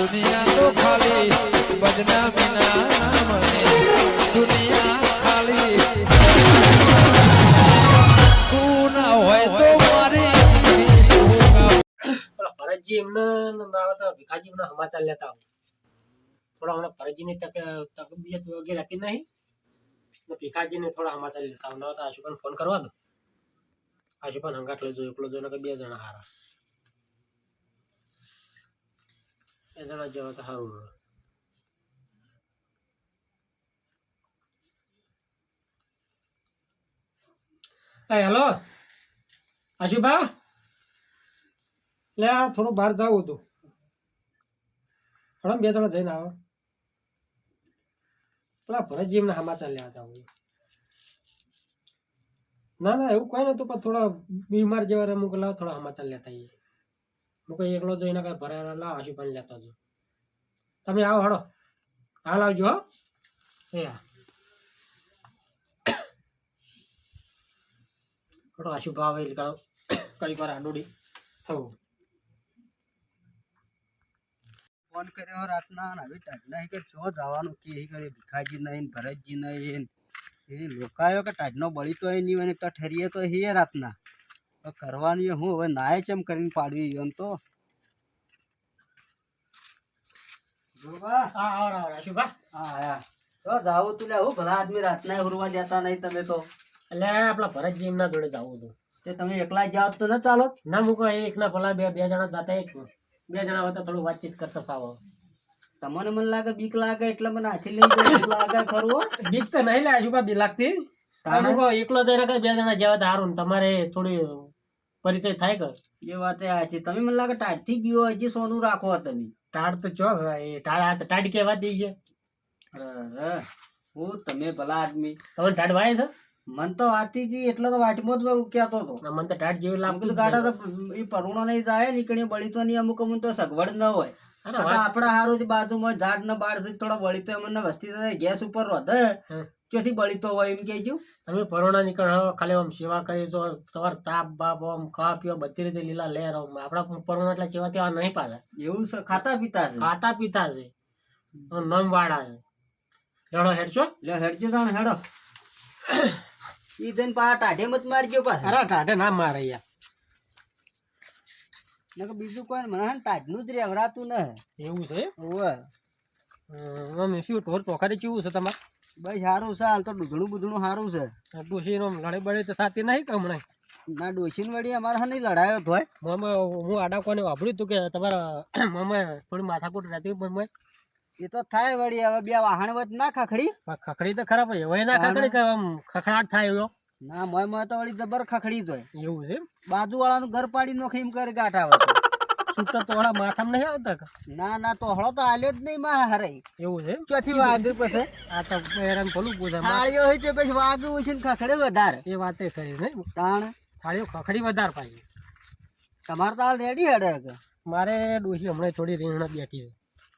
દુનિયા ના ના હોય એમને ને ના ભીખાજી એમના સમાચાર લેતા આવો થોડા હમણાં ભરતજીની તક તકબિયત વગેરે હતી નહીં ને ભીખાજીને થોડા સમાચાર લેતા આવો ના તો ફોન કરવા દો આશુભાઈ હંગાટ લઈ જો એકલો જોઈને કે બે જણા હારા જણા જેવા તો સારું રહે. હેલો આશુભા લે, આ થોડું બહાર જવું હતું. હડો બે જણા જઈને આવો. પેલા ભરતજી એમને સમાચાર લેવા જાવ ના ના, એવું કોઈ નતું પણ થોડા બીમાર જેવા રમુક લાવ, થોડા સમાચાર લેતા આવીએ. હું કઈ એકલો જઈને કઈ ભરાયેલા લાવ આશુભાઈ લેતા જો તમે આવો હડો હાલ આવજો હો. એ હડો આશુભા આવે એટલે કઈ વાર આડોડી થવું. ફોન કર્યો રાતના હવે ટાઢના કે શું જવાનું કે કરે, ભીખાજી નહીં, ભરતજી નહીં, એ લોકાયો કે ટાઢનો બળી તો નહીં હોય ને તો ઠરીએ તો હે રાતના. કરવાનું હું હવે નાય ચેમ કરીને પાડવી એમ તો. જોવા હું ભલા આદમી રાતના હુરવા નહીં તમે તો. એટલે આપણા ભરતજી એમના જોડે જવું હતું તે તમે એકલા જાઓ તો ન ચાલો? ના મૂકો ભલા બે બે જણા જતા એક. બે જણા હતા થોડું વાતચીત કરતા ફાવો તમને મને લાગે બીક લાગે એટલે મને હાથી લઈ જાય બીક લાગે ખરું બીક તો નહીં લે આજુબા બી લાગતી? એકલો જઈને બે જણા જેવા ને તમારે થોડી પરિચય થાય કે એ વાત આ છે. તમે મને લાગે ટાઢથી બીવો હજી સોનું રાખો તમે? ટાઢ તો ચો એ ટાઢ આ ટાઢ કેવા દઈ છે. હું તમે ભલા આદમી. તમને ટાઢ વાય છે? મન તો વાતી હતી એટલે તો વાટમાં જ કહેતો હતો. મન તો ટાઢ જેવું લાગતું ગાડા તો એ પરુણો નહીં જાય નીકળી બળી તો નહીં અમુક અમુક તો સગવડ ન હોય. અરે આ તો વાત આપણા હારું બાજુમાં ઝાડ ને બાળ છે થોડો બળી તો એમને વસ્તી થાય ગેસ ઉપર વધે. હમ. બળીતો હોય એમ કહેજો. તમે પરોણા નીકળો ખાલી આમ સેવા કરી તો તમારે તાપ બાપ આમ ખા પીવા બધી રીતે લીલા લહેર આમ. આપણા પરોણા એટલે જેવા તેવા નહીં પાછા. એવું છે? ખાતા પીતા છે? ખાતા પીતા છે. નમ વાળા છે. હેડો હેડશો? લે હેડજો તાણ હેડો. ઈ જઈને પા ટાઢે મત મારજો પાછા. અરે ટાઢે ના મારે યાર. નકર બીજું કોઈ મને ટાઢનું જ રેવરાતું ન એવું છે ઓવે અમે શું ઢોર ચોખારી કેવું છે તમારે? બસ સારું છે હાલ તો દૂધણું બુધણું સારું છે. ડોશીનો લડાઈ બળે તો થતી નહીં કે હમણાં? ના ડોશીન વળી અમારે નહીં લડાયો તો મમે હું આડા કોને વાપર્યું હતું કે તમારા મમે થોડી માથાકૂટ રહેતી મમ્મી એ તો થાય વળી હવે બે વાહણ વચ ના ખખડી. ખખડી તો ખરાબ હોય હવે ના ખખડી કે આમ ખખડાટ થાય એવો? ના મોય તો વળી જબર ખખડી જોય એવું છે બાજુ વાળાનું ઘર પાડી નોખીમ એમ કરે ગાંઠ તો. છૂટા માથામાં નહીં આવતા કે? ના ના તોહળો તો આલ્યો જ નહીં માં હરાઈ એવું છે ચોથી પછી. આ તો હેરાન ભલું પૂછે. થાળીઓ હોય તે પછી વાગ્યું છે ને ખખડે વધારે. એ વાતે કરી તાણ. થાળીઓ ખખડી વધારે પાછી તમારે તો રેડી હેડે મારે ડોસી હમણાં થોડી રીંગણા બેઠી છે.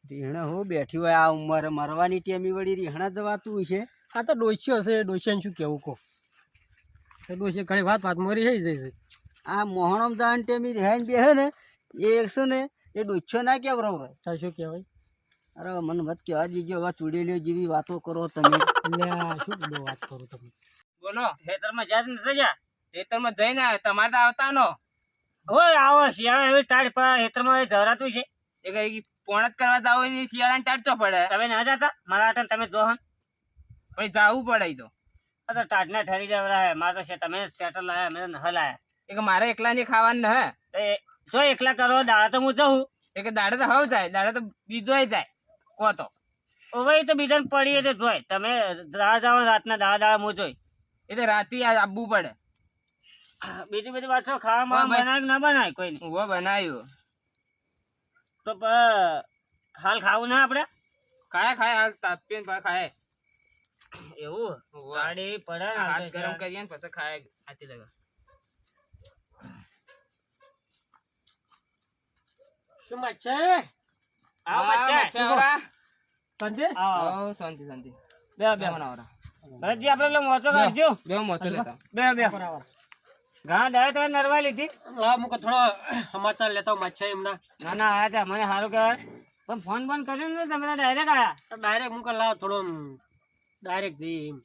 રીહણે હું બેઠી હોય આ ઉંમરે મરવાની ટેમી વળી રીહણા જવાતું છે. આ તો ડોસીઓ છે ડોશીને શું કેવું કહો? ડોસી ઘણી વાત વાત મરી થઈ જાય આ મોહણમ દાન ટેમી રહે ને બેહે ને એ એકસો ને એ ડોચ્છો ના કેવરો હોય તાર શું કહેવાય? અરે મને મત કહેવા દીજો હવે ચૂડેલીઓ જેવી વાતો કરો તમે. શું બધું વાત કરો તમે? બોલો ખેતરમાં જાય નથી ગયા ખેતરમાં જઈને તમારે તો આવતા નો હોય આવો શિયાળા એવી ટાઢ પર હેતરમાં જવરાતું છે? એ કઈ પોણ જ કરવા જાવ ને શિયાળાને ચાટતો પડે. તમે ના જતા? મારા હાટન તમે જો હન. પછી જાવું પડે તો. આ તો ટાઢના ઠરી જવરા મારે તો છે તમે સેટલ લાયા મેં હલાયા લાયા. એ કે મારે એકલા ની ખાવાનું હે તો એ જો એકલા કરો દાડા તો હું જઉં. એક દાડે તો હવ જાય દાડે તો બીજો જાય. કો તો. હવે તો બીજાને પડીએ તો જોય. તમે દાડા જાઓ રાતના દાડા દાડા હું જોઈ. એ તો રાતે આવવું પડે. બીજી બધી વાતો ખાવામાં. બનાવે ના બનાવે કોઈ નહીં બનાવ્યું તો હાલ ખાવું ના આપણે ખાય ખાય હાલ તાપીને ખાય. એવું. ગાડી પડે ને હાથ ગરમ કરીએ ને પછી ખાય. હાથી લગા. શું મચ્છે આવો મચ્છા આવરા. શાંતિ? આવો શાંતિ શાંતિ. બે બે. મને આવરા. ભરતજી આપણે પેલો મોચો કાઢજો. બે મોતો લેતા. બે બે. ઘા દે તો નરવા લીધી. હા મુકો થોડો સમાચાર લેતા મચ્છા એમના. ના ના આયા તા મને સારું કહેવાય. પણ ફોન ફોન કર્યો ને તમે ડાયરેક્ટ આયા. ડાયરેક્ટ મુકો લાવ થોડો ડાયરેક્ટ જઈ એમ.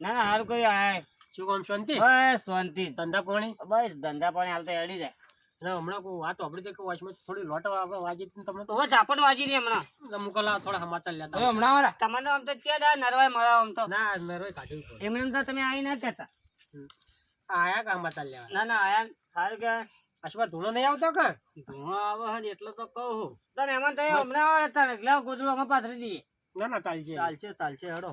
ના ના સારું કર્યું આયા. શું કામ શાંતિ? બસ શાંતિ. ધંધા પાણી? બસ ધંધા પાણી હાલ તો એડી જાય. અને હમણાં કોઈ વાત આપડી તો વોચમાં થોડી લોટ આપણે વાગી હતી તમને તો હવે ઝાપટ વાજી રહી હમણાં. મુકલા થોડા સમાચાર લેતા હવે હમણાં વાળા. તમને આમ તો છે દા નરવાય મળાવ આમ તો. ના નરવાય કાઢ્યું એમને તો તમે આવી ના કહેતા. આયા કામ બતા લેવા? ના ના આયા સારું કે. અશ્વા ધૂળો નહીં આવતો કે ધૂણો આવે હે એટલે તો કહું તને એમાં તો હમણાં આવે તને એટલે ગોદડું અમે પાથરી દઈએ. ના ના ચાલશે. ચાલશે ચાલશે હેડો.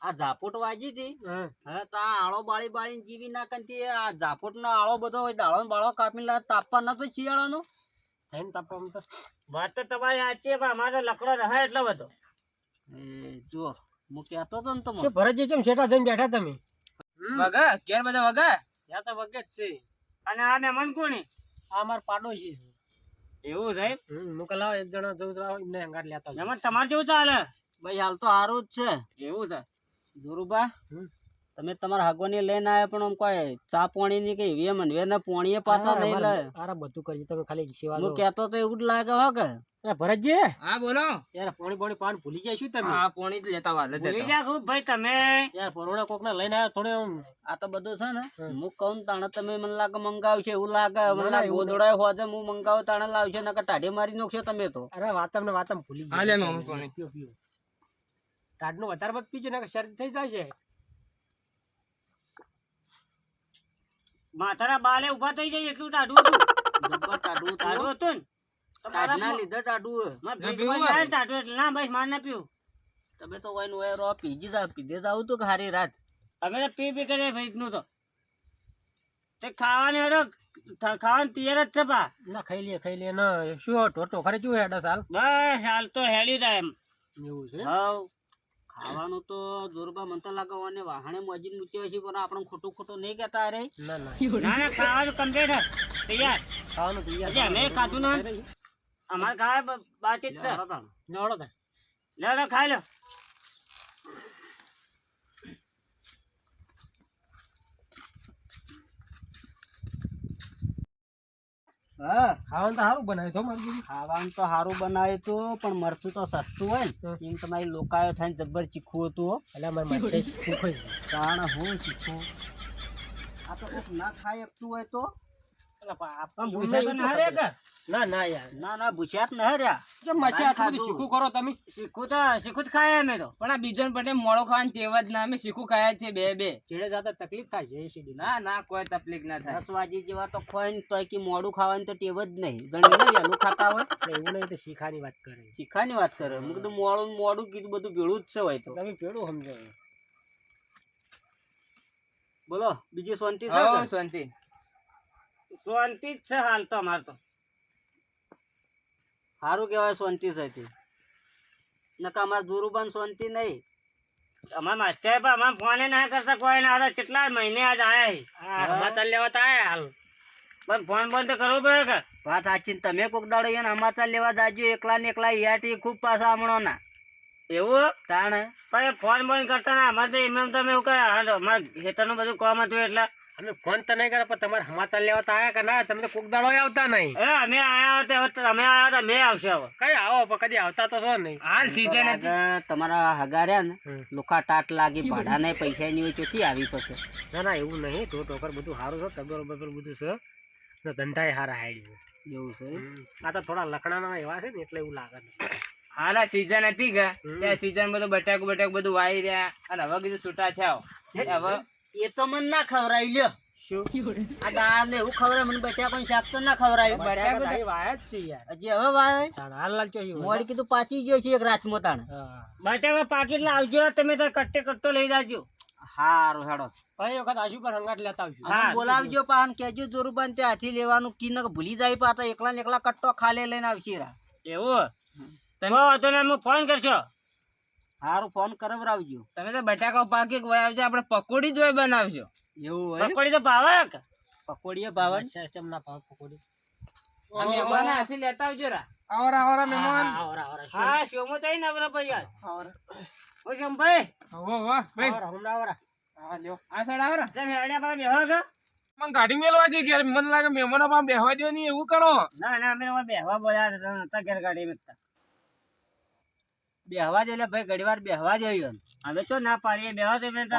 આ ઝાપોટ વાગી હતી. હા. હવે તો આ આળો બાળી બાળી જીવી નાખતી આ ઝાપોટ નો આળો બધો હોય દાળો બાળો કાપી લા તાપવા નતો શિયાળાનો. થઈને તાપવા તો વાત તો તમારી સાચી પણ અમારો લકડો રહે એટલો બધો. એ જુઓ હું કહેતો હતો ને તમે શું ભરતજી ચમ શેઠા થઈને બેઠા તમે? વગા કેર બધા વગા ત્યાં તો વગે જ છે. અને આ મન કોની? આ અમાર પાડોશી છે. એવું સાહેબ હું કલાવ એક જણા જવું તો એમને હંગાર લેતા તમારે કેવું ચાલે? ભાઈ હાલ તો સારું જ છે. એવું છે? જોરુબા તમે તમારા હગવાની લઈને આવ્યા પણ આમ કોઈ ચા પાણી ની કઈ વેમ ને વેને પોણીએ પાતા હા, નહીં લે અરે બધું કરીએ તમે ખાલી સેવા હું કહેતો તો એવું જ લાગે હો કે. એ ભરતજી. હા બોલો. યાર પાણી પાણી પાણી ભૂલી જાય શું તમે? હા પાણી જ લેતા વાલે ભૂલી જા ખૂબ ભાઈ તમે? યાર પરોડા કોકને લઈને આવ્યા થોડે આમ આ તો બધું છે ને. હું કહું તાણે તમે મને લાગે મંગાવશે એવું લાગે. મને લાગે એવું હોજે હું મંગાવ તાણે લાવશે નકર ટાઢી મારી નાખશો તમે તો. અરે વાતમ ને વાતમ ભૂલી હા, લે, ગયા પાણી. પીઓ પીઓ. ટાઢનું વધારે વખત પીજો ને શરદી થઈ જાય છે માથાના બાલે ઊભા થઈ જાય એટલું ટાઢું હતું. ટાઢું ટાઢું હતું. ને? તો ટાઢના લીધે ટાઢું હે. મારા ફ્રીજમાં જાય ને ટાઢું એટલે ના ભાઈ માર ના પીવું. તમે તો વાઈન વાય રો પીજી જા પીધે જાવ તો હારી રાત? અમે તો પી પી કરીએ ભાઈ નું તો. તે ખાવાની હેડો થ- તૈયાર જ છે પા ના ખાઈ લે ખાઈ લે ના શું ટોટો ખરે ચું હેડો સાલ? બસ હાલ તો હેડી જાય એમ. એવું છે? ખાવાનું તો જોરબા મંતર તો લાગે અને વાહણે મજીન મૂક્યો છે પણ આપણે ખોટું ખોટું નહીં કહેતા અરે. ના ના. ના ના ખાવાનું કમ્પ્લીટ હે. તૈયાર. ખાવાનું તૈયાર. અમે ખાધું ના. અમારે ખાવા બ- છે. નવડો થાય લે લે ખાઈ લો. હા. ખાવાનું તો સારું બનાવ્યું તો મારું ખાવાનું તો સારું બનાવ્યું તો પણ મરચું તો સસ્તું હોય ને. એમ તમારી લોકાયો થઈને જબ્બર ચીખવું હતું હો. એટલે અમારે મરચું ભૂખ કારણ હું ચીખું? આ તો કોઈક ના ખાઈ શકતું હોય તો? ના ના રે કે? ના ના યાર. ના ના ભૂસ્યાત ન હર્યા કેમ માસી આટલું બધું શીખું કરો તમે. શીખું તો શીખું જ ખાય અમે તો. પણ આ બીજો પટે મોડો ખાવાની ટેવ જ ના અમે શીખું ખાયા છે બે બે. ચેડે જાતા તકલીફ થાય છે સીધી ના ના કોઈ તકલીફ ના થાય. દસ જેવા તો ખોય ને તોય કે મોડું ખાવાની તો ટેવ જ નહીં. વહેલું ખાતા હોય. એવું નહીં તો શીખાની વાત કરે. શીખાની વાત કરે. કીધું મોડું મોડું કીધું બધું ભેળું જ છે હોય તો. તમે ભેળું સમજો. બોલો બીજી શાંતિ છે શાંતિ. શાંતિ જ છે હાલ તો અમારે તો. સારું કહેવાય શાંતિ છે નકા અમારે પણ શાંતિ નહીં. અમારા માસ્ટર પણ અમારે ફોને ના કરતા કોઈ ના. હતા કેટલા મહિને આજ આયા. આ લેવા તો આયા હાલ. પણ ફોન બંધ તો કરવો પડે કે? વાત સાચી ને તમે કોક દાડો એને સમાચાર લેવા જાજો. એકલા ને એકલા યાટી ખૂબ પાછા હમણો ના. એવું? તાણે? પણ ફોન બંધ કરતા ના. અમારે તો એમ એમ તમે એવું કહે હાલો અમારે ખેતરનું બધું કામ હતું એટલે અમે ફોન તો નહીં કરે પણ તમારે સમાચાર લેવા તો આયા કે ના? તમે તો કોક દાડો આવતા નહીં. એ અમે આયા હતા તમે આયા હતા મેં આવશે હવે. કઈ આવો પણ કદી આવતા તો છો નહીં. હાલ સીધે નથી. તમારા હગાર્યા ને લોખા ટાટ લાગી ભાડા ને પૈસા ની હોય ચોથી આવી પછી ના ના એવું નહીં. તો ટોકર બધું સારું છે તગર બગર બધું છે. ને ધંધાય સારા હાઈડ છે. એવું છે આ તો થોડા લખણાના એવા છે ને એટલે એવું લાગે હાલ આ સીઝન હતી કે. ત્યાં સીઝન બધું બટાકું બટાકું બધું વાઈ રહ્યા. અને હવે કીધું છૂટા થયા. હવે એ તો મને ના ખવરાય લ્યો. આ દાળ ને એવું ખવરાય મને બચ્યા કોઈ શાક તો ના ખવરાયું બટાકા તો અહીં વાયા જ છે યાર. હજી હવે વાય તાણ હાલ લાલ ચોહી મોડી કીધું પાછી ગયો છે એક રાજમાં તાણ. હા. બટાકા પાકીટ લાવજો તમે તો કટ્ટે કટ્ટો લઈ જાજો. હારું હેડો. ભાઈ વખત આશુ પર હંગાટ લેતા આવશું હા. બોલાવજો પાન કેજો જોરુબાન તે હાથી લેવાનું કી નક ભૂલી જાય પાછા એકલા ને એકલા કટ્ટો ખાલે લઈને આવશે રા. એવું? તમે વાંધો નહીં હું ફોન કરશો. હારું ફોન કરાવરાવજો. તમે તો બટાકા પાકી વહી આવજો આપણે પકોડી જોઈ બનાવજો. એવું હોય? પકોડી તો ભાવે પકોડી પકોડીએ ભાવન અચ્છા ચમ ના પાવ પકોડી? અમે મહેમાન હાથે લેતા આવજો રા. આવરા આવરા મહેમાન. આવરા આવરા હા શોમો તો નવરા ભાઈ ઓ શંભાઈ. હો હો આવરા હમણાં આવરા. આ સાઈડ આવો તમે હેડ્યા બા બેહો કે? મને ગાડી મેલવા છે કે મને લાગે મહેમાનો પાસે બેહવા દો નહીં એવું કરો. ના ના અમે બેહવા બોલ્યા હતા ઘેર ગાડી મૂકતા બેહવા જ એટલે ભાઈ ઘડીવાર બેહવા જ આવ્યો હવે તો ના પાડીએ બેહવા તમે તો.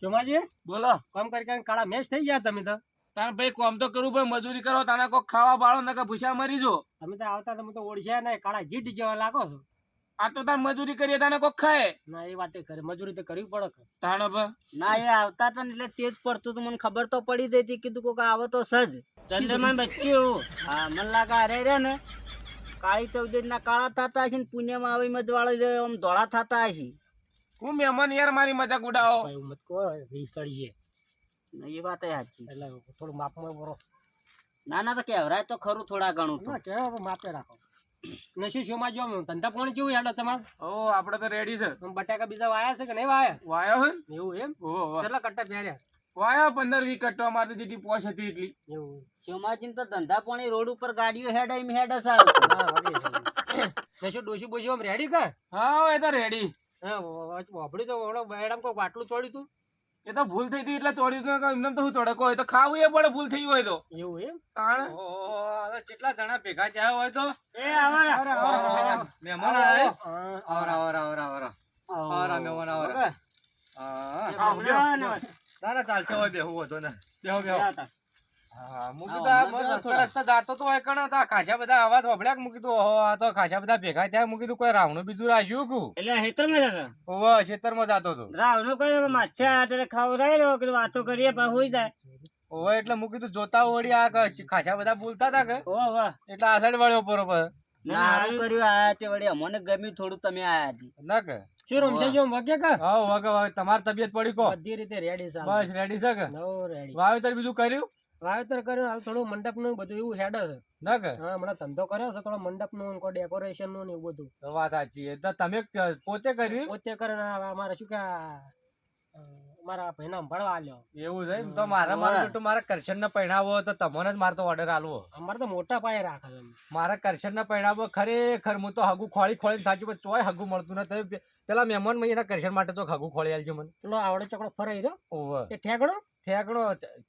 ચોમાજી? બોલો. કામ કરી કરીને કાળા મેચ થઈ ગયા તમે તો. તારે ભાઈ કોમ તો કરવું ભાઈ મજૂરી કરો તારે કોક ખાવા બાળો નકર ભૂસા મરી જો. તમે તો આવતા તમે તો ઓળખ્યા નહીં કાળા જીટ જેવા લાગો છો. આ તો તાર મજૂરી કરીએ તને કોક ખાય. ના એ વાત કરે મજૂરી તો કરવી પડે. તાણ ના એ આવતા તને એટલે તેજ પડતું હતું મને ખબર તો પડી જતી કીધું કોક આવો તો સજ. ચંદ્રમાન બચ્યું હા મને લાગે અરે રે ને. કાળી ચૌદશ ના કાળા થતા હશે ને પુણ્યમાં આવી મધવાળા આમ ધોળા થતા હશે. હું મહેમાન યાર મારી મજાક ઉડાવો. મત કહો વીસ તળી છે. એ વાત સાચી. એટલે થોડું માપમાં બરો ના ના તો કહેવરાય તો ખરું થોડા ઘણું તો. ના માપે રાખો. નશી શું શોમાં જો ધંધા પાણી કેવું હેડો તમારે? ઓ આપણે તો રેડી છે. બટાકા બીજા વાયા છે કે નહીં વાયા? વાયો હે એવું એમ? ઓ. કેટલા કટ્ટા પહેર્યા? વાયો પંદર વીસ કટ્ટો અમારે તો જેટલી પોશ હતી એટલી. એવું. શોમાજી તો ધંધા પાણી રોડ ઉપર ગાડીઓ હેડ એમ હેડ ને શું ડોસી બોસી આમ રેડી કા હા એ તો રેડી હા તો ઓળો બેડામ કોઈ બાટલું ચોડ્યું તું. એ તો ભૂલ થઈ હતી એટલે ચોરી તો એમને તો હું તડકો હોય તો ખાવું એ પડે ભૂલ થઈ હોય તો. એવું એમ? તાણ? કેટલા જણા ભેગા થયા હોય તો? એ આવો. મહેમાન આવે આવરા આવરા આવરા આવરા આવરા મહેમાન આવરા હા. ના ના ચાલશે હોય બેહું વધો ને. બેહો બેહો. એટલે મૂકી તું જોતા? વળી આ ખાસા બધા બોલતા હતા કે? ઓ વાહ એટલે આસડ વળ્યો બરોબર ના કર્યું આયા તે વળી અમને ગમ્યું થોડું તમે આયા હતી ના કે? શું રમશે જો વગે કા? હા વગે વગે તમારી તબિયત પડી કો. બધી રીતે રેડી છે બસ રેડી છે કે? વાવેતર બીજું કર્યું? વાવેતર કર્યું હાલ થોડું મંડપનું બધું એવું હેડ છે. ના કે હા હમણાં ધંધો કર્યો છે થોડો મંડપનું કોઈ ડેકોરેશનનું ને એવું બધું. વાત સાચી તમે પોતે કર્યું પોતે કરે અમારે શું કે મારા ભાઈના ભણવા આલ્યો. એવું છે તો મારા મારું બેટું મારા કરશન ને પહેણાવો તો તમને જ મારે તો ઓર્ડર આલવો. અમારે તો મોટા પાયે રાખે છે મારા કરશન ને પહેણાવો ખરેખર હું તો હગું ખોળી ખોળીને થાક્યું પણ ચોય હગું મળતું નથી. પેલા મહેમાનમાં એના કરશન માટે તો હગું ખોળી આલજો મને. પેલો આવડે ચોકડો ફરાઈ રહ્યો. ઓવે. એ ઠેકડો? ઠેકડો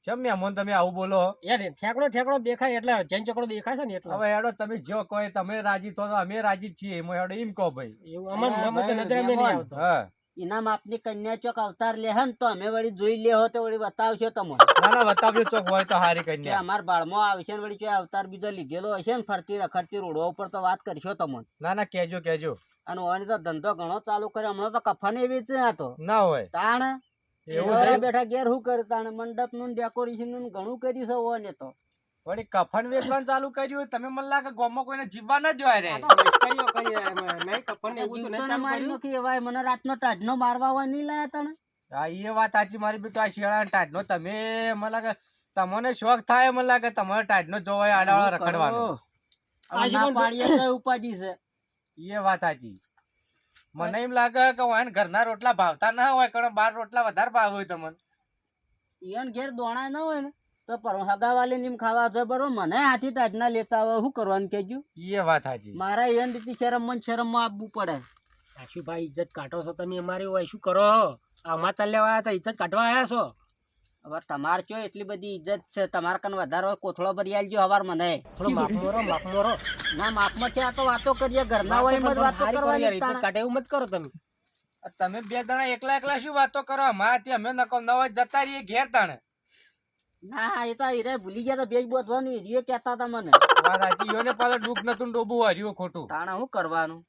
ચમ મહેમાન તમે આવું બોલો યાર ઠેકડો ઠેકડો દેખાય એટલે જૈન ચોકડો દેખાય છે ને એટલે. હવે એડો તમે જો કોઈ તમે રાજી થો તો અમે રાજી જ છીએ એમાં એડો એમ કહો ભાઈ. એવું ભાઈ, નજરે નહીં આવતો. હા. ઇનામ આપની કન્યા ચોક અવતાર લે હે તો અમે વળી જોઈ લે હો તો વળી બતાવશો તમે ના ના બતાવજો ચોક હોય તો હારી કન્યા. અમાર બાળમાં આવશે ને વળી ચોય અવતાર બીજો લીધેલો હશે ને ફરતી રખડતી રોડો ઉપર તો વાત કરશો તમે ના ના કેજો કેજો અને ઓની તો ધંધો ઘણો ચાલુ કરે હમણાં તો કફાને વેચે આ તો. ના હોય. તાણ એવું બેઠા ઘેર શું કરે તાણ મંડપનું ડેકોરેશનનું ઘણું કર્યું છે ઓને તો. વળી કફન વેચવાનું ચાલુ કર્યું તમે મને લાગે ગામમાં કોઈને જીવવા ન જોય રે નહીં એવું તો નહીં મારી. એવાય મને રાતનો ટાઢનો મારવા હોય નહીં લાયા તને? હા એ વાત સાચી મારી બેટો આ શિયાળા ટાઢનો. તમે મને લાગે તમને શોખ થાય મને લાગે તમારે ટાઢનો જોવાય આડાળો રખડવાનો. હવે પાડીએ તો ઉપાધિ છે. એ વાત સાચી. મને એમ લાગે કે વાયન ઘરના રોટલા ભાવતા ના હોય કારણ બાર રોટલા વધારે ભાવ હોય તમને ઈયન ઘેર દોણા ના હોય ને. તો પર હગાવાલે નીમ ખાવા તો બરોબર મને હાથી તાજના લેતા આવે શું કરવાનું કેજો એ વાત હાજી મારા ઈયન રીતે શરમ મન શરમમાં આપવું પડે. સાસુભાઈ ઇજ્જત કાઢો છો તમે અમારી હોય શું કરો? આમાં લેવા આવ્યા હતા ઇજ્જત કાઢવા આવ્યા છો? હવે તમાર ચો એટલી બધી ઇજ્જત છે? તમાર કન વધારે કોથળો ભરી આલજો હવાર મને. થોડો માફ મોરો માફ મોરો. ના માપમાં છે આ તો વાતો કરીએ ઘરના હોય એમ જ વાતો કરવાની ઇજ્જત કાઢે એવું મત કરો તમે. તમે બે જણા એકલા એકલા શું વાતો કરો? અમારાથી અમે નકો નવા જતા રહીએ ઘેર તાણે. ના એ તો હીરે ભૂલી ગયા તો ભેજ બોધવાનું હીરીએ કહેતા હતા મને. વાત સાચી પાછો ડૂબ નતું ને ડોબું હર્યું ખોટું. તાણા હું કરવાનું?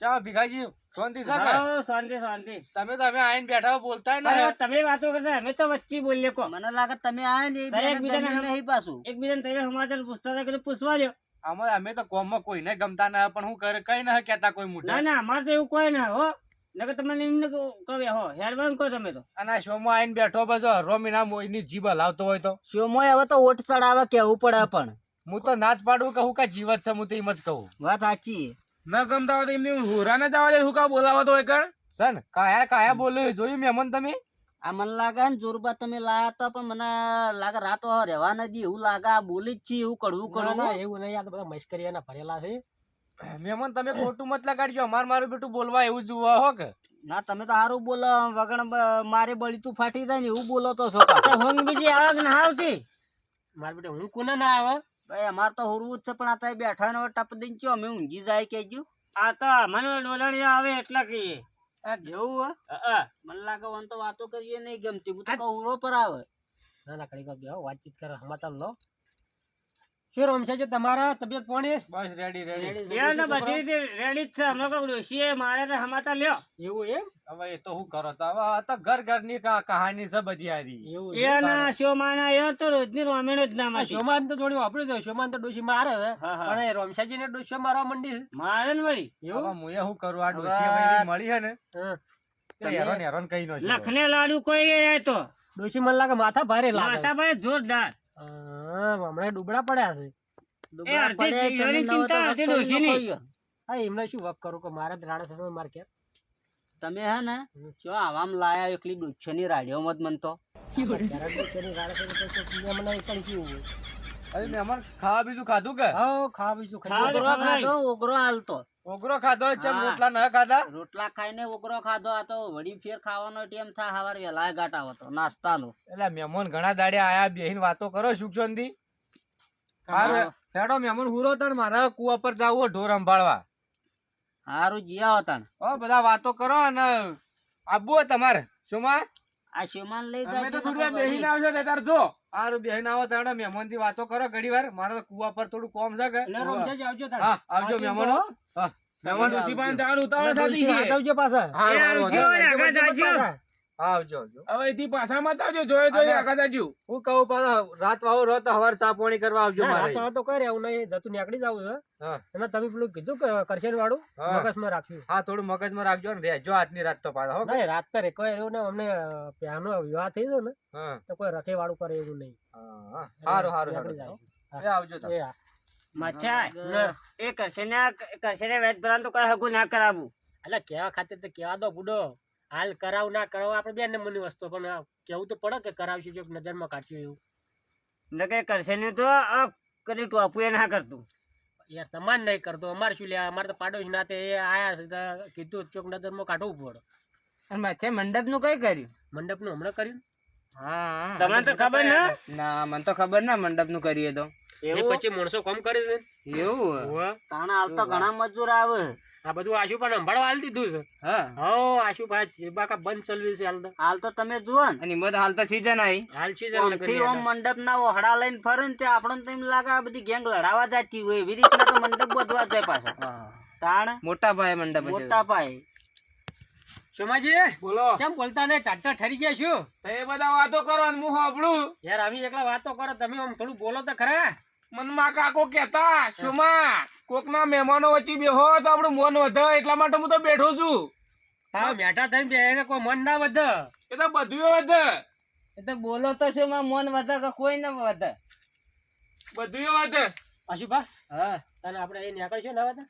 ચા ભીખાજી શાંતિ કે શાંતિ શાંતિ. તમે તો અમે આઈને બેઠા અરે, ને તમે વાતો કરતા અમે તો વચ્ચે બોલીએ કો મને લાગે તમે આયા ને એ બીજા બેને એકબીજાને નહીં પાછું. એકબીજાને તમે સમાચાર પૂછતા હતા કે પૂછવા લ્યો અમે અમે તો કોમમાં કોઈને ગમતા ના પણ હું કરે કઈ ના કેતા કોઈ ના મોટા ના અમારે તો એવું કોઈ ના હો. નકર તમને એમને કહે હો હેરવાન કહો તમે તો. અને આ શોમાં આઈને બેઠો બસો રોમીના મોઈની જીભ લાવતો હોય તો. શોમો હવે તો ઓટ ચડાવવા કેવું પડે પણ. હું તો નાચ પાડું કહું કે જીવત છે હું તો એમ જ કહું. વાત સાચી. ન ગમતા હોય તો એમની હુરાને જવા દે હું કા બોલાવો તો કણ સન કાયા કાયા બોલે જોયું મહેમાન તમે? આ મને લાગે ને જોરબા તમે લાયા હતા પણ મને લાગે રાતો રહેવા નથી એવું લાગે આ બોલી જ છે એવું કડવું ના, ના, કડવું એવું નહીં આ તો બધા મશ્કરીયાના ભરેલા છે. મહેમાન તમે ખોટું મત લગાડજો. અમાર મારું બેટું બોલવા એવું જોવા હો કે? ના તમે તો સારું બોલો. વગણ મારે બળી તું ફાટી જાય ને એવું બોલો તો છો પાછા. તો બીજી આવે ને આવતી? મારા બેટા હું કોને ના આવે? ભાઈ અમાર તો હોરવું જ છે પણ આ તાઈ બેઠા ને ટપ દઈને કયો અમે ઊંઘી જાય કેજો આ તો મને ડોલણી આવે એટલા કહીએ. જેવું હે. મને લાગે વન તો વાતો કરીએ નહીં ગમતી. હું તો ઉરો પર આવે. ના ના કડી બેહો વાતચીત કરો સમાચાર લો. શું રમશે છે તમારા તબિયત પાણી? બસ રેડી રેડી એ બધી રીતે રેડી જ છે. અમે કહું ડોશીએ મારે તો હમાતા લ્યો. એવું એમ? હવે એ તો શું કરો તો? હવે આ તો ઘર ઘરની કા- કહાની છે બધી હારી એવું એ ના શોમાના એ તો રોજની રોમેણ જ ના મારી શોમાન તો થોડી વાપરી દો શોમાન તો ડોશી મારે છે. પણ રોમશાજી ને ડોશી મારવા મંડી મારે ને એવું? શું કરું? આ ડોશી મળી હે ને. તે હેરાન હેરાન કઈ નો લખને લાડુ કોઈ તો. ડોશી મને લાગે માથા ભારે લાગે. માતા ભાઈ જોરદાર. હમણાં ડુબડા પડ્યા છે. એ અડધી ચિંતા હા એમને શું વક કરું કે મારે જ રાડે થશે કે તમે હે ને જો આવામ લાયા એકલી ડુચ્છો ની રાડિયો મત મન તો. ખાવા બીજું ખાધું કે? ખાવા બીજું ઓગરો હાલતો. ઓગરો ખાધો છે રોટલા ન ખાધા? રોટલા ખાઈને ઓગરો ખાધો આ તો વડી ફેર ખાવાનો ટાઈમ થા હવાર વેલા ગાટા હતો નાસ્તાનો. એટલે મહેમાન ઘણા દાડે આયા બેહીન વાતો કરો સુખ શાંતિ હેડો મહેમાન હુરો તણ મારા કુવા પર જાવું ઢોર સંભાળવા. હારું જીયા હતા ઓ બધા વાતો કરો અને આબુ તમારે. શું માં? આ શિવમાન લઈ જાય તો થોડું બેહીને આવજો તાર જો. હારું બેહીને આવો તારે મહેમાનથી વાતો કરો ઘડી વાર મારે તો કુવા પર થોડું કોમ છે કે તારે. હા આવજો મહેમાનો હા મહેમાન આવજો. ઋષિ પાન જવાનું ઉતાવળ થતી છે આવજો પાછા હારું, આવજો. આગળ જાજો. હા, આવજો આવજો. હવે એથી પાછા મત આવજો જોયે જોયે આગળ હું કહું પાછો રાત વાવો રહો તો હવાર ચા પાણી કરવા આવજો મારે. રાત તો કઈ રહેવું નહીં જતું નીકળી જવું છે હા. તમે પેલું કીધું કે કરશન વાળું મગજમાં રાખ્યું. હા થોડું મગજમાં રાખજો ને રહેજો આજની રાત તો પાછા હો રાત તો રે કોઈ એવું ને અમને પ્યાનો વિવાહ થઈ ગયો ને તો કોઈ રખે વાળું કરે એવું નહીં. સારું. એ આવજો મચાય એ કરશે ને. કરશે ને વેદ ભરાન તો કઈ હગું ના કરાવું એટલે કેવા ખાતે તો કેવા દો બુડો. હાલ કરાવ ના કરાવ આપણે બે નંબરની વસ્તુ પણ કેવું તો પડે કે કરાવશું જો નજરમાં કાઢશું એવું? ને કે કરશે ને તો કદી ટોપુ એ ના કરતું. યાર તમારે નહીં કરતો અમારે શું લે અમારે તો પાડોશી નાતે એ આયા છે કીધું ચોક નજરમાં કાઢવું પડે. અને માછે મંડપનું કઈ કર્યું? મંડપનું હમણાં કર્યું? હા તમને તો ખબર ને? ના મને તો ખબર ના મંડપનું કરીએ તો. એ પછી માણસો કોમ કરે છે? એવું? તાણા તો ઘણા મજૂર આવે. આ બધું આશુ પણ સંભાળવા હાલ દીધું છે. હા. હો આશુ ભાઈ બાકા બંધ ચલવી છે હાલ તો. હાલ તો તમે જુઓ ને. અને બધા હાલ તો સીઝન આવી. હાલ સીઝન ઓમથી ઓમ મંડપ ના ઓહડા લઈને ફરે ને તે આપણને તો એમ લાગે આ બધી ગેંગ લડાવા જતી હોય એવી રીતના તો મંડપ બધવા જાય પાછા. તાણ? મોટા ભાઈ મંડપ મોટા ભાઈ સોમાજી બોલો. કેમ બોલતા ને ટાટા ઠરી ગયા છું? તો એ બધા વાતો કરો અને હું હોબળું યાર અમે એકલા વાતો કરો તમે આમ થોડું બોલો તો ખરા. મનમાં કાકો કેતા શુમાં કોકના મહેમાનો વચ્ચે બેહો તો આપણું મન વધે એટલા માટે હું તો બેઠો છું. હા બેઠા થઈને બેહીને કોઈ મન ના વધે. એ તો બધું વધે. એ તો બોલો તો શું માં મન વધે કે કોઈ ના વધે? બધું વધે. આશુભા હા તને આપણે એ નીકળશું ના વધે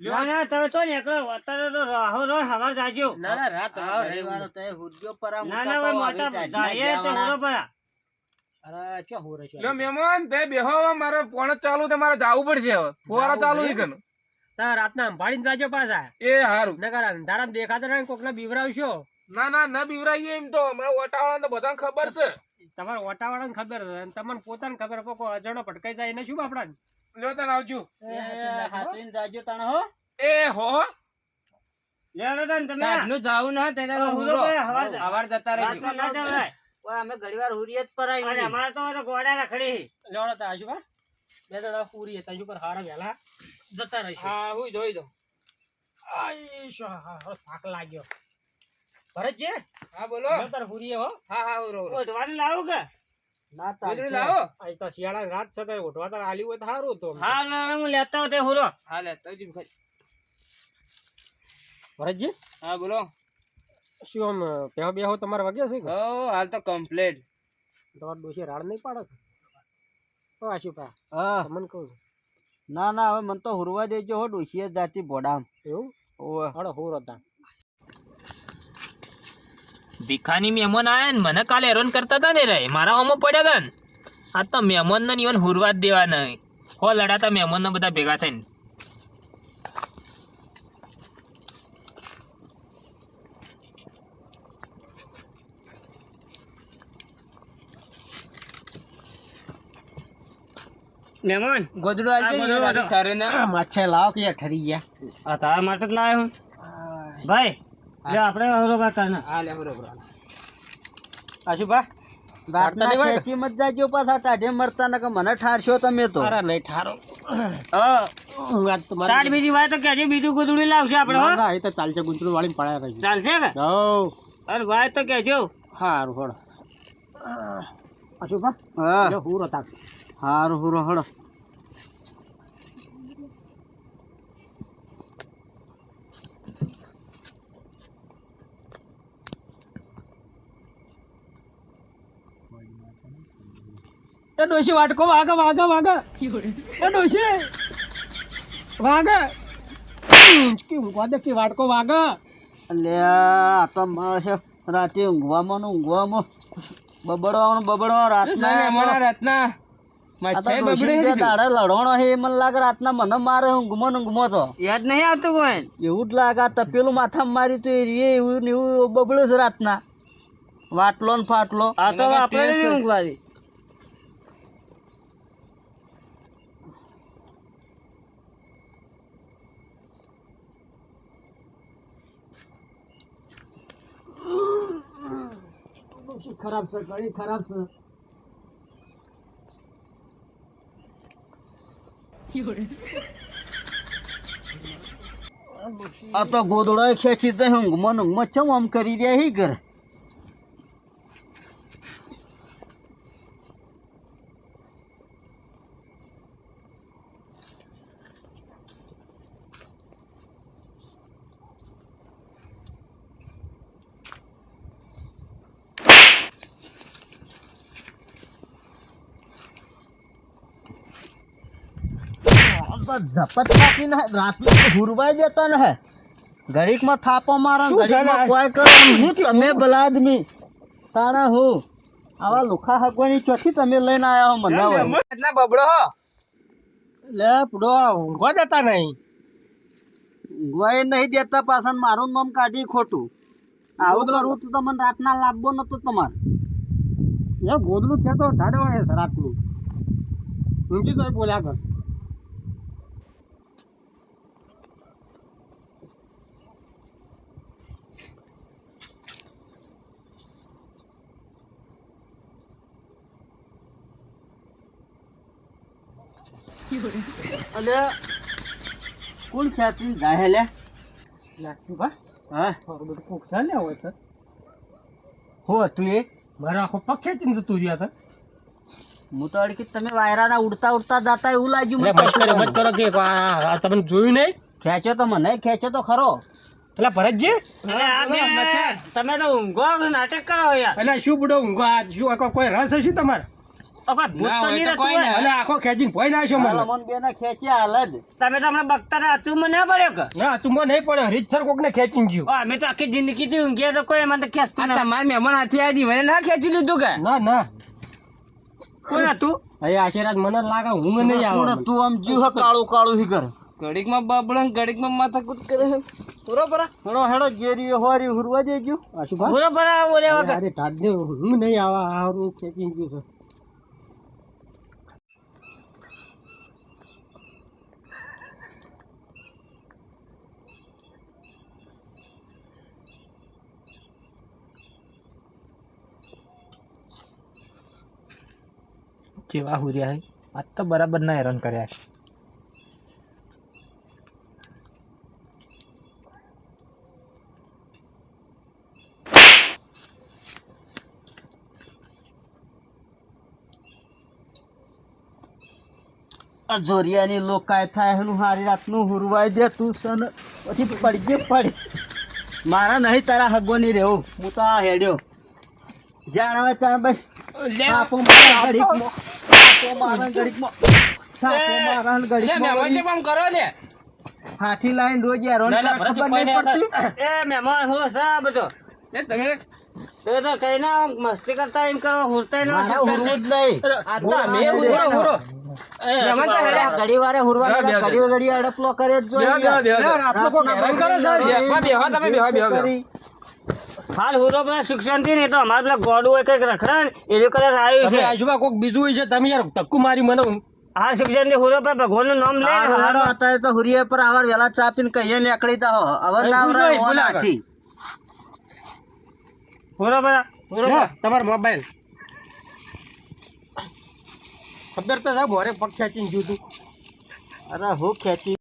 ના ના તમે તો નીકળો. અત્યારે તો રાહો રો હવાર જાજો ના ના રાત તો ના ના મોટા તો. પરા અરે ચો હું રહેશું લ્યો મહેમાન તે બેહો મારે પોણ ચાલુ છે મારે જવું પડશે હવે. ફુવારા ચાલુ છે કન તા રાતના સંભાળીને જાજો પાછા. એ હારું. નકર અંધારા દેખાતા નહીં કોકને બીવરાવશો. ના ના ન બીવરાઈએ એમ તો. અમારા ઓટાવાળા તો બધાને ખબર છે. તમારે ઓટાવાળાને ખબર છે. અને તમને પોતાને ખબર કોઈ અજાણો ભટકાઈ જાય ને શું બાપડા લ્યો તને આવજો. એ જાજો તાણે હો. એ હો. લેડો તને તમે જાવું ના હવાર જતા રાતમાં ના જવાય. ઓય અમે ઘડીવાર હુરિયત પર અને આવી અમારે તો ગોડા રખડી લેવડો તા આશુભા બે દાડા પૂરી હતા પર હારા વેલા જતા રહીશું. હા હું જોઈ દઉં. આઈશો હા હા થાક લાગ્યો. ભરતજી હા બોલો. તાર પૂરી હો? હા હા ઉરો ઉરો. ઓઢવાનું લાવો કે? ના વીજળી લાવો. આ તો શિયાળા રાત છે તો ઉઠવા તો આલી હોય તો સારું તો હા લેતા હોતે હુરો. હા લે તો ભરતજી હા બોલો. શું આમ બેહો બેહો તમારે વાગ્યા છે કે? હો હાલ તો કમ્પ્લીટ તમારે ડોશી રાડ નહીં પાડે ઓ આશુપા હા. મને કહું છું. ના ના હવે મને તો હુરવા દેજો હો ડોશીએ જાતી ભોડામ. એવું? ઓવે. હાડો હોર હતા ભીખાની મહેમાન આયા ને મને કાલે હેરાન કરતા હતા ને રે. મારા હોમો પડ્યા હતા ને. આ તો મહેમાન ને ઇવન હુરવા જ દેવા નહીં. હો લડાતા મહેમાન બધા ભેગા થઈને. મહેમાન. ગોદડું આવી ગોદડું તારે ના માછા લાવ કે ઠરી ગયા. આ તારા માટે જ લાવ્યો હું. ભાઈ જો આપણે બરોબર તને હા લે બરોબર આશુભા રાતના ખેંચી મત જાજો પાછા ટાઢે મરતા ને કે મને ઠારશો તમે તો. અરે નહીં ઠારો. તાર બીજી વાત તો કહેજે બીજું ગુદડું લાવશે આપણે હો. એ તો ચાલશે ગુંતળું વાળી પડ્યા કઈ ચાલશે કે? હો અરે ભાઈ તો કેજો હારું આશુભા હા. હુરો તાક હારું હુરો હળો ડોશી વાટકો વાગ વાગ વાગ. ડોશી વાગ. કે ઊંઘવા દે કે વાટકો વાગે? અલ્યા આ તો મારે રાતે ઊંઘવામાં ઊંઘવામાં. બબડવાનું બબડવા રાતના રાતના ડોશી બબડે છે દાડે લડવાનો એ મને લાગે રાતના મને મારે ઊંઘમો ઊંઘમો તો. યાદ નહીં આવતું કોઈ એવું જ લાગે આ તપેલું માથામાં માર્યું તો એ એવું ને એવું બબડ્યું છે રાતના. વાટલો ને ફાટલો. આ તો આપણે નહીં ઊંઘવાથી. ખરાબ છે ઘણી ખરાબ છે. આ તો ગોદડો ખેંચી દે ઊંઘમો ઊંઘમો ચમ આમ કરી રહ્યા હી ઘર. ઝપટ કાપીને રાતનું હુરવાઈ દેતા ને હે. ઘડીકમાં થાપો મારો ઘડીકમાં કોઈ કરો હું તમે ભલા આદમી તાણા હું. આવા લુખા હગવાની ચોથી તમે લઈને આવ્યા હો મને હવે. રાતના બબડો હો? લે પૂડો ઊંઘો દેતા નહીં. ઊંઘવાય નહીં દેતા પાછા મારું નામ કાઢી ખોટું. આવું કરું તો તમને રાતના લાભો નતો તમારે. એ ગોદલું છે તો ઢાડવા રાતનું. ઊંચી તો બોલ્યા કર. અલે કોણ લે. લાગતું બસ? હા. થોડું બધું કોક છે ને હોય છે હો તું એ મારો આખો પગ ખેંચીને જતું રહ્યા છે. હું તો અડકી તમે વાયરાના ઉડતા ઉડતા જતા એવું લાગ્યું મને. મત કરો મત કરો કે આ આ તમને જોયું નહીં? ખેંચો તો મને ખેંચો તો ખરો. એટલે ભરતજી? તમે તો ઊંઘો નાટક કરો યાર. એટલે શું બુડો ઊંઘો? શું આખો કોઈ રસ હશે તમારે? આ ના. ના. આખો ખેંચીને ભોય ના છે મને. લમણ બેને ખેંચ્યા હાલ જ. તમે તો હમણાં બગતા હતા, ના પડ્યો કે? ના નહીં પડે રીતસર કોકને ખેંચીને જ્યું ઓ, અમે તો આખી જિંદગી થી ઊંઘ્યા તો કોઈ મને તો ખેંચતું આ ના તમારા મહેમાન હાથી આવી મને ના ખેંચી લીધું કે? ના ના. કોણ હતું? હવે આશીર્વાદ મને લાગે ઊંઘ નહીં આવે તું આમ જીવ કાળું કાળું હી કર. ઘડીકમાં બબડો ને ઘડીકમાં માથાકૂટ કરે છે. બરોબર હેડો હેડો જેરી હોરી હુરવા દેજો પૂરો પરા આ બોલ્યા વગર અરે ટાઢને ઊંઘ નહીં આવે હારું ખેંચી ગયું છે. જેવા હુર્યા હે આજ તો બરાબર ના હેરાન કર્યા છે આ જોરિયાની લોકાય થાય એનું હારી રાતનું હુરવાઈ દે તું સન. પછી પડી ગયો પડી. મારા નહીં તારા હગવાની રહેવું. હું તો આ હેડ્યો. જાણ આવે ત્યાં બસ. હાથી લાઈન રોજ હેરાન ખબર નહીં પડતી? એ મહેમાન હું છે આ બધો. એ તમે તો તો કઈ ના મસ્તી કરતા એમ કરો હુરતા ના હુરવું જ નહીં. આ તો અમે હુરો હુરો મહેમાન તો હેડ્યા. ઘડી વારે હુરવા ઘડી ઘડી અડપલો કરે જ બેહો, તમે બેહો, બેહો, બેહો. હું હાલ હુરો પેલા શિક્ષણથી ને તો અમારે પેલા ગોડું હોય કંઈક રખડા ને એ કદાચ આવ્યું છે. આજુબા કોઈક બીજું હોય છે તમે યાર ધક્કુ મારી મને. હા સુખચંદ હુરો પર ભગવાનનું નામ લે હાડો અત્યારે તો હુરિયા પર આવાર વેલા ચાપીને કહીએ ને તા હો અવર ના આવરા આગળ. નાથી હુરો પર લો, તમારો મોબાઈલ. ખબર તો સાહેબ ભોરે પગ ખેંચીને જોતું અરે હું ખેંચી